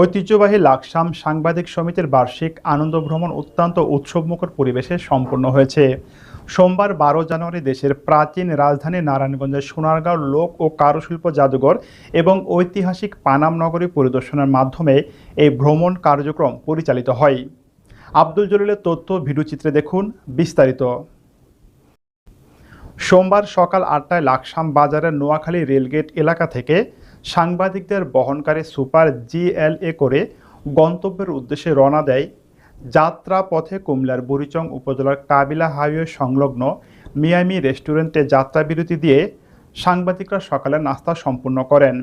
ঐতিহ্যবাহী লাকসাম সাংবাদিক সমিতির বার্ষিক আনন্দ ভ্রমণ অত্যন্ত উৎসবমুখর পরিবেশে সম্পন্ন হয়েছে। সোমবার বারো জানুয়ারি দেশের প্রাচীন রাজধানী নারায়ণগঞ্জের সোনারগাঁও লোক ও কারুশিল্প জাদুঘর এবং ঐতিহাসিক পানাম নগরী পরিদর্শনের মাধ্যমে এই ভ্রমণ কার্যক্রম পরিচালিত হয়। আব্দুল জলিলের তথ্য ভিডিওচিত্রে দেখুন বিস্তারিত। সোমবার সকাল আটটায় লাকসাম বাজারের নোয়াখালী রেলগেট এলাকা থেকে সাংবাদিকদের বহনকারী সুপার জিএলএ করে গন্তব্যের উদ্দেশ্যে রওনা দেয় যাত্রা পথে কুমিল্লার বুড়িচং উপজেলার কাবিলা হাইওয়ে সংলগ্ন মিয়ামি রেস্টুরেন্টে যাত্রা বিরতি দিয়ে সাংবাদিকরা সকালে নাস্তা সম্পূর্ণ করেন।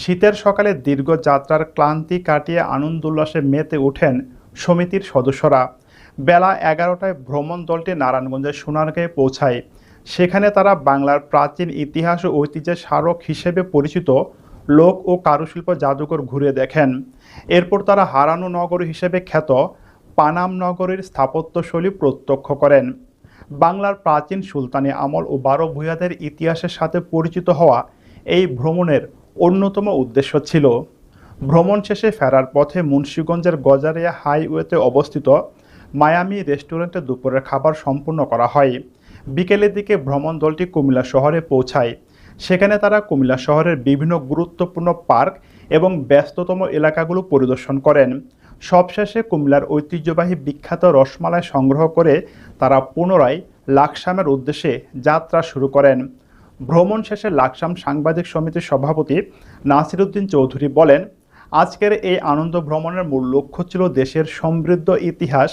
শীতের সকালে দীর্ঘ যাত্রার ক্লান্তি কাটিয়ে আনন্দ উল্লাসে মেতে ওঠেন সমিতির সদস্যরা। বেলা এগারোটায় ভ্রমণ দলটি নারায়ণগঞ্জের সোনারগাঁয়ে পৌঁছায়। সেখানে তারা বাংলার প্রাচীন ইতিহাস ও ঐতিহ্যের স্মারক হিসেবে পরিচিত লোক ও কারুশিল্প জাদুঘর ঘুরে দেখেন। এরপর তারা হারানো নগর হিসেবে খ্যাত পানাম নগরীর স্থাপত্যশৈলী প্রত্যক্ষ করেন। বাংলার প্রাচীন সুলতানি আমল ও বারো ভূয়াদের ইতিহাসের সাথে পরিচিত হওয়া এই ভ্রমণের অন্যতম উদ্দেশ্য ছিল। ভ্রমণ শেষে ফেরার পথে মুন্সীগঞ্জের গজারিয়া হাইওয়েতে অবস্থিত মায়ামি রেস্টুরেন্টে দুপুরের খাবার সম্পূর্ণ করা হয়। বিকেলের দিকে ভ্রমণ দলটি কুমিল্লা শহরে পৌঁছায়। সেখানে তারা কুমিল্লা শহরের বিভিন্ন গুরুত্বপূর্ণ পার্ক এবং ব্যস্ততম এলাকাগুলো পরিদর্শন করেন। সবশেষে কুমিল্লার ঐতিহ্যবাহী বিখ্যাত রসমালাই সংগ্রহ করে তারা পুনরায় লাকসামের উদ্দেশ্যে যাত্রা শুরু করেন। ভ্রমণ শেষে লাকসাম সাংবাদিক সমিতির সভাপতি নাসিরুদ্দিন চৌধুরী বলেন, আজকের এই আনন্দ ভ্রমণের মূল লক্ষ্য ছিল দেশের সমৃদ্ধ ইতিহাস,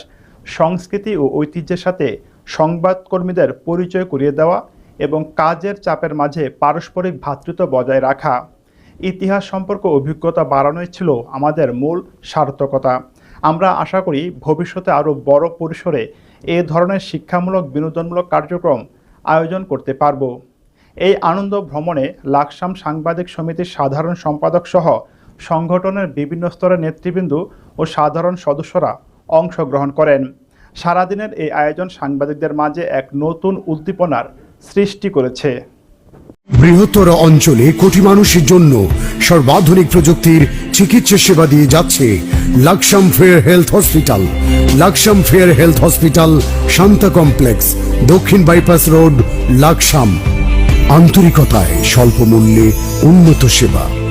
সংস্কৃতি ও ঐতিহ্যের সাথে সংবাদকর্মীদের পরিচয় করিয়ে দেওয়া এবং কাজের চাপের মাঝে পারস্পরিক ভ্রাতৃত্ব বজায় রাখা। ইতিহাস সম্পর্ক অভিজ্ঞতা বাড়ানোই ছিল আমাদের মূল সার্থকতা। আমরা আশা করি ভবিষ্যতে আরও বড় পরিসরে এ ধরনের শিক্ষামূলক বিনোদনমূলক কার্যক্রম আয়োজন করতে পারব। এই আনন্দ ভ্রমণে লাকসাম সাংবাদিক সমিতির সাধারণ সম্পাদক সহ সংগঠনের বিভিন্ন স্তরের নেতৃবৃন্দ ও সাধারণ সদস্যরা অংশগ্রহণ করেন। সারাদিনের এই আয়োজন সাংবাদিকদের মাঝে এক নতুন উদ্দীপনার সৃষ্টি করেছে। বৃহত্তর অঞ্চলে কোটি মানুষের জন্য সর্বাধুনিক প্রযুক্তির চিকিৎসা সেবা দিয়ে যাচ্ছে Laksam fair health hospital. Laksam fair health hospital Shanta complex, দক্ষিণ বাইপাস রোড, লাকসাম। আন্তরিকতায় স্বল্প মূল্যে উন্নত সেবা।